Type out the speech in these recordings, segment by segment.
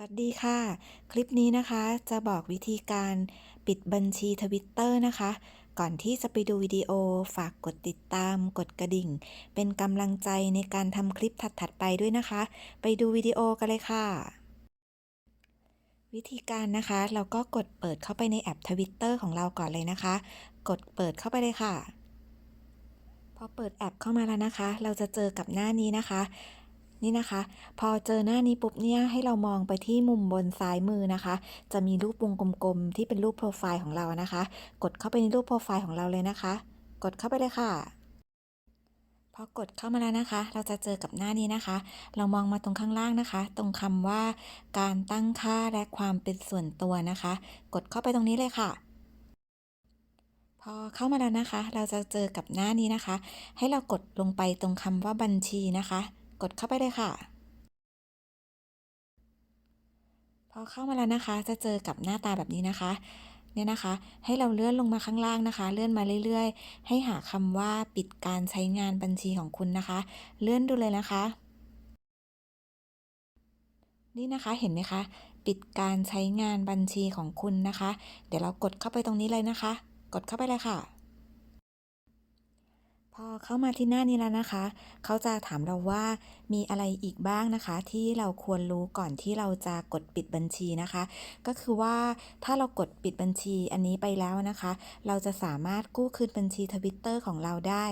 สวัสดีค่ะ คลิปนี้นะคะจะบอกวิธีการปิดบัญชีทวิตเตอร์นะคะ ก่อนที่จะไปดูวิดีโอฝากกดติดตาม กดกระดิ่ง เป็นกำลังใจในการทำคลิปถัด ๆ ไปด้วยนะคะ ไปดูวิดีโอกันเลยค่ะ วิธีการนะคะเราก็กดเปิดเข้าไปในแอปทวิตเตอร์ของเราก่อนเลยนะคะ กดเปิดเข้าไปเลยค่ะ พอเปิดแอปเข้ามาแล้วนะคะ เราจะเจอกับหน้านี้นะคะ นี่นะคะ พอเจอหน้านี้ปุ๊บเนี่ยให้เรามองไปที่มุมบนซ้ายมือนะคะ จะมีรูปวงกลมๆที่เป็นรูปโปรไฟล์ของเรานะคะ กดเข้าไปในรูปโปรไฟล์ของเราเลยนะคะ กดเข้าไปเลยค่ะพอกดเข้ามาแล้วนะคะ เราจะเจอกับหน้านี้นะคะ เรามองมาตรงข้างล่างนะคะ ตรงคำว่าการตั้งค่าและความเป็นส่วนตัวนะคะ กดเข้าไปตรงนี้เลยค่ะ พอเข้ามาแล้วนะคะ เราจะเจอกับหน้านี้นะคะ ให้เรากดลงไปตรงคำว่าบัญชีนะคะ กดเข้าไปเลยค่ะ พอเข้ามาแล้วนะคะ จะเจอกับหน้าตาแบบนี้นะคะเนี่ยนะคะ ให้เราเลื่อนลงมาข้างล่างนะคะ เลื่อนมาเรื่อยๆ ให้หาคำว่าปิดการใช้งานบัญชีของคุณนะคะ เลื่อนดูเลยนะคะ นี่นะคะเห็นไหมคะ ปิดการใช้งานบัญชีของคุณนะคะ เดี๋ยวเรากดเข้าไปตรงนี้เลยนะคะ กดเข้าไปเลยค่ะ พอเข้ามาที่หน้านี้แล้วนะคะ เขาจะถามเราว่ามีอะไรอีกบ้างนะคะ ที่เราควรรู้ก่อนที่เราจะกดปิดบัญชีนะคะ ก็คือว่าถ้าเรากดปิดบัญชีอันนี้ไปแล้วนะคะ เราจะสามารถกู้คืนบัญชีทวิตเตอร์ของเราได้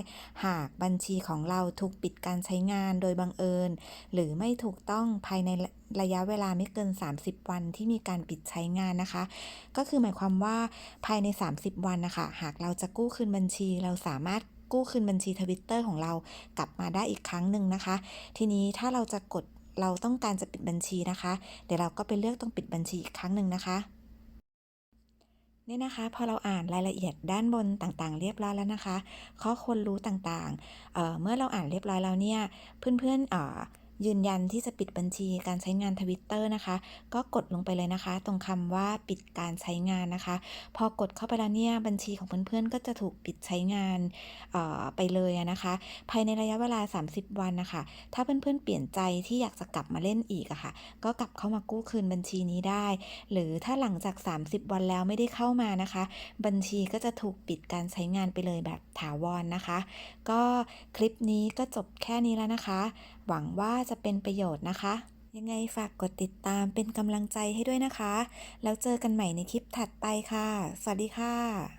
หากบัญชีของเราถูกปิดการใช้งานโดยบังเอิญ หรือไม่ถูกต้องภายในระยะเวลาไม่เกิน 30 วันที่มีการปิดใช้งานนะคะ ก็คือหมายความว่าภายใน 30 วันนะคะหากเราจะกู้คืนบัญชีเราสามารถ กู้คืนบัญชีทวิตเตอร์ของเรากลับมาได้อีกครั้งหนึ่งนะคะ ทีนี้ถ้าเราจะกดเราต้องการจะปิดบัญชีนะคะ เดี๋ยวเราก็ไปเลือกต้องปิดบัญชีอีกครั้งหนึ่งนะคะเนี่ยนะคะพอเราอ่านรายละเอียดด้านบนต่างๆ เรียบร้อยแล้วนะคะ ข้อควรรู้ต่างๆเเมื่อเราอ่านเรียบร้อยแล้วเนี่ยเพื่อนๆ ยืนยันที่จะปิดบัญชีการใช้งานทวิตเตอร์นะคะ ก็กดลงไปเลยนะคะ ตรงคำว่าปิดการใช้งานนะคะ พอกดเข้าไปแล้วเนี่ยบัญชีของเพื่อนๆ ก็จะถูกปิดใช้งานไปเลยนะคะ ภายในระยะเวลา 30 วันนะคะ ถ้าเพื่อนๆ เปลี่ยนใจที่อยากจะกลับมาเล่นอีกอะค่ะ ก็กลับเข้ามากู้คืนบัญชีนี้ได้ หรือถ้าหลังจาก 30 วันแล้วไม่ได้เข้ามานะคะ บัญชีก็จะถูกปิดการใช้งานไปเลยแบบถาวรนนะคะ ก็คลิปนี้ก็จบแค่นี้แล้วนะคะ หวังว่าจะเป็นประโยชน์นะคะ ยังไงฝากกดติดตามเป็นกำลังใจให้ด้วยนะคะ แล้วเจอกันใหม่ในคลิปถัดไปค่ะ สวัสดีค่ะ